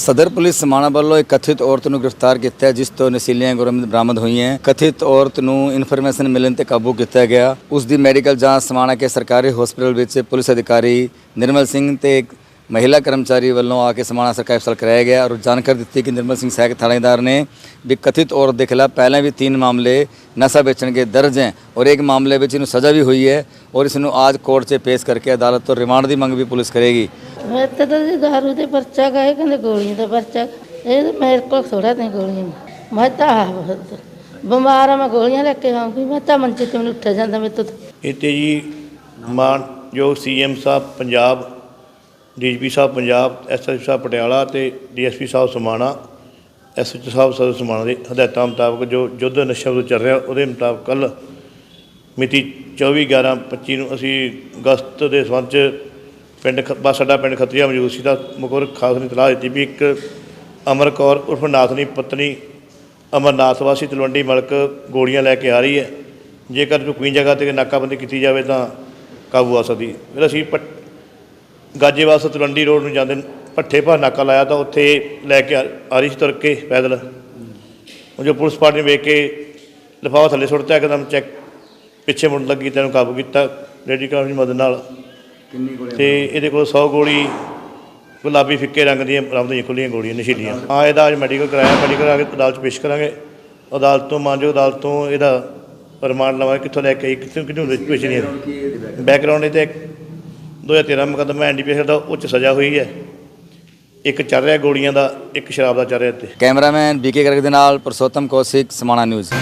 ਸਦਰ ਪੁਲਿਸ ਸਮਾਣਾ ਵੱਲੋਂ ਇੱਕ ਕਥਿਤ ਔਰਤ ਨੂੰ ਗ੍ਰਿਫਤਾਰ ਕੀਤਾ ਹੈ, ਜਿਸ ਤੋਂ ਨਸੀਲੀਆਂ ਗੋਰਮ ਬਰਾਮਦ ਹੋਈਆਂ ਕਥਿਤ ਔਰਤ ਨੂੰ ਇਨਫੋਰਮੇਸ਼ਨ ਮਿਲਣ ਤੇ ਕਾਬੂ ਕੀਤਾ ਗਿਆ। ਉਸ ਦੀ ਮੈਡੀਕਲ ਜਾਂਚ ਸਮਾਣਾ ਕੇ ਸਰਕਾਰੀ ਹਸਪੀਟਲ ਵਿੱਚ ਪੁਲਿਸ ਅਧਿਕਾਰੀ ਨਿਰਮਲ ਸਿੰਘ ਤੇ ਇੱਕ ਮਹਿਲਾ ਕਰਮਚਾਰੀ ਵੱਲੋਂ ਆ ਕੇ ਸਮਾਣਾ ਸਰਕਾਰੀ ਹਸਪਤਾਲ ਕਰਾਇਆ ਗਿਆ ਔਰ ਜਾਣਕਾਰੀ ਦਿੱਤੀ ਕਿ ਨਿਰਮਲ ਸਿੰਘ ਸਹਿਕ ਥਾਣੇਦਾਰ ਨੇ ਵੀ ਕਥਿਤ ਔਰਤ ਦੇ ਖਿਲਾਫ ਪਹਿਲਾਂ ਵੀ ਤਿੰਨ ਮਾਮਲੇ ਨਸ਼ਾ ਵੇਚਣ ਦੇ ਦਰਜ ਹੈ ਔਰ ਇੱਕ ਮਾਮਲੇ ਵਿੱਚ ਇਹਨੂੰ ਸਜ਼ਾ ਵੀ ਹੋਈ ਹੈ ਔਰ ਇਸ ਨੂੰ ਅੱਜ ਕੋਰਟ 'ਚ ਪੇਸ਼ ਕਰਕੇ ਅਦਾਲਤ ਤੋਂ ਰਿਮਾਂਡ ਦੀ ਮੰਗ ਵੀ ਪੁਲਿਸ ਕਰੇਗੀ। ਮੈਂ ਤਾਂ ਜੀ ਦਾਰੂ ਦੇ ਪਰਚਾ ਗਏ, ਕਹਿੰਦੇ ਗੋਲੀਆਂ ਦਾ ਪਰਚਾ। ਇਹ ਮੇਰੇ ਕੋਲ ਥੋੜਾ ਤੇ ਗੋਲੀਆਂ। ਮੈਂ ਤਾਂ ਆਪ ਬਿਮਾਰ ਆ, ਮੈਂ ਗੋਲੀਆਂ ਲੈ ਕੇ ਆਉਂਗੀ। ਮੈਂ ਤਾਂ ਮੰਚੇ ਤੇ ਮੈਨੂੰ ਉੱਠਿਆ ਜਾਂਦਾ ਮੇਰੇ ਤੋਂ। ਤਾਂ। ਇੱਥੇ ਜੀ ਮਾਨਯੋਗ ਸੀਐਮ ਸਾਹਿਬ ਪੰਜਾਬ, ਡੀਜੀਪੀ ਸਾਹਿਬ ਪੰਜਾਬ ਐਸਐਸਪੀ ਸਾਹਿਬ ਪਟਿਆਲਾ ਤੇ ਡੀਐਸਪੀ ਸਾਹਿਬ ਸਮਾਣਾ, ਐਸਐਚਓ ਸਾਹਿਬ ਸਦਰ ਸਮਾਣਾ ਦੇ ਹਦਾਇਤਾਂ ਮੁਤਾਬਕ ਜੋ ਯੁੱਧ ਨਸ਼ਾ ਵਿਰੁੱਧ ਚੱਲ ਰਿਹਾ, ਉਹਦੇ ਮੁਤਾਬਕ ਕੱਲ ਮਿਤੀ 24 11 25 ਨੂੰ ਅਸੀਂ ਅਗਸਤ ਦੇ ਸੰਬੰਧ 'ਚ ਪਿੰਡ ਖ- ਬਸ ਸਾਡਾ ਪਿੰਡ ਖਤਰੀਆ ਮੌਜੂਦ ਸੀ ਤਾਂ ਮੁਕਰ ਖਾਸ ਨੇ ਤਲਾਹ ਦਿੱਤੀ ਵੀ ਇੱਕ ਅਮਰ ਕੌਰ ਉਰਫ ਨਾਥਨੀ ਪਤਨੀ ਅਮਰਨਾਥ ਵਾਸੀ ਤਲਵੰਡੀ ਮਲਕ ਗੋਲੀਆਂ ਲੈ ਕੇ ਆ ਰਹੀ ਹੈ। ਜੇਕਰ ਕੋਈ ਜਗ੍ਹਾ ਤੇ ਨਾਕਾਬੰਦੀ ਕੀਤੀ ਜਾਵੇ ਤਾਂ ਕਾਬੂ ਆ ਸਕਦੀ ਫਿਰ ਅਸੀਂ ਪਟ, ਗਾਜੇਵਾਲ ਤੋਂ ਤਲਵੰਡੀ ਰੋਡ ਨੂੰ ਜਾਂਦੇ ਭੱਠੇ ਭਾ ਨਾਕਾ ਲਾਇਆ ਤਾਂ ਉੱਥੇ ਲੈ ਕੇ ਆ ਆ ਰਹੀ ਸੀ ਤੁਰ ਕੇ ਪੈਦਲ। ਉਹ ਜੋ ਪੁਲਿਸ ਪਾਰਟੀ ਨੇ ਵੇਖ ਕੇ ਲਿਫਾਫਾ ਥੱਲੇ ਸੁੱਟਤਾ, ਇੱਕਦਮ ਚੈੱਕ ਪਿੱਛੇ ਮੁੜਨ ਲੱਗੀ ਤੈਨੂੰ ਕਾਬੂ ਕੀਤਾ। ਰੈਡੀ ਕਾਰਨ ਦੀ ਮਦਦ ਨਾਲ ਕਿੰਨੀ ਗੋਲੀਆਂ ਤੇ ਇਹਦੇ ਕੋਲ 100 ਗੋਲੀ ਗੁਲਾਬੀ ਫਿੱਕੇ ਰੰਗ ਦੀਆਂ ਬਰਾਮਦ ਹੋਈਆਂ ਖੁੱਲੀਆਂ ਗੋਲੀਆਂ ਨਸ਼ੀਲੀਆਂ। ਹਾਂ ਇਹਦਾ ਅੱਜ ਮੈਡੀਕਲ ਕਰਾਇਆ ਮੈਡੀਕਲ ਆ ਕੇ ਅਦਾਲਤ 'ਚ ਪੇਸ਼ ਕਰਾਂਗੇ। ਅਦਾਲਤ ਤੋਂ ਮਾਨਯੋਗ ਅਦਾਲਤ ਤੋਂ ਇਹਦਾ ਰਿਮਾਂਡ ਲਵਾਂਗੇ ਕਿੱਥੋਂ ਲੈ ਕੇ ਆਈ, ਕਿੱਥੋਂ ਕਿਹਨੂੰ ਭੇਜਣੀ ਹੈ ਬੈਕਗ੍ਰਾਉਂਡ ਇਹ ਤੇ 2013 ਮੁਕੱਦਮਾ ਐਨਡੀਪੀਐਸ ਦਾ ਉੱਚ ਸਜ਼ਾ ਹੋਈ ਹੈ। ਇੱਕ ਚੱਲ ਰਿਹਾ ਗੋਲੀਆਂ ਦਾ ਇੱਕ ਸ਼ਰਾਬ ਦਾ ਚੱਲ ਰਿਹਾ ਤੇ ਕੈਮਰਾਮੈਨ ਬੀਕੇ ਗਰਗ ਦੇ ਨਾਲ ਪੁਰਸ਼ੋਤਮ ਕੌਸ਼ਿਕ ਸਮਾਣਾ ਨਿਊਜ਼।